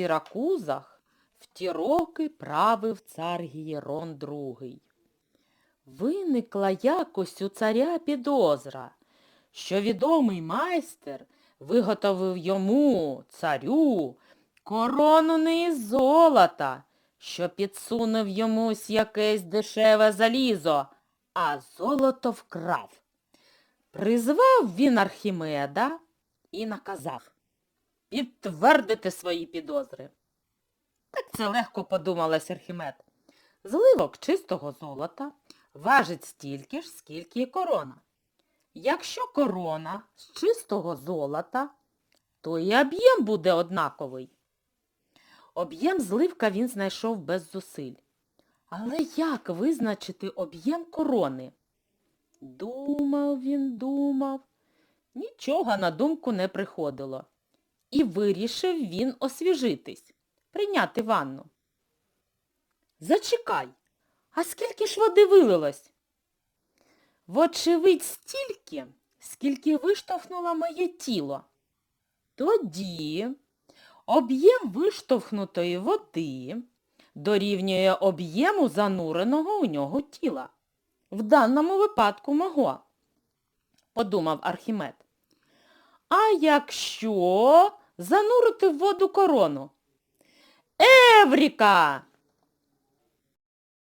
Сіракузах в ті роки правив цар Гієрон II. Виникла якось у царя підозра, що відомий майстер виготовив йому, царю, корону не із золота, що підсунув йомусь якесь дешеве залізо, а золото вкрав. Призвав він Архімеда і наказав підтвердити свої підозри. Так це легко подумалась Архімед. Зливок чистого золота важить стільки ж, скільки і корона. Якщо корона з чистого золота, то і об'єм буде однаковий. Об'єм зливка він знайшов без зусиль. Але як визначити об'єм корони? Думав він, думав. Нічого на думку не приходило. І вирішив він освіжитись, прийняти ванну. Зачекай, а скільки ж води вилилось? Вочевидь стільки, скільки виштовхнуло моє тіло. Тоді об'єм виштовхнутої води дорівнює об'єму зануреного у нього тіла. В даному випадку мого, подумав Архімед. А якщо занурити в воду корону? Евріка!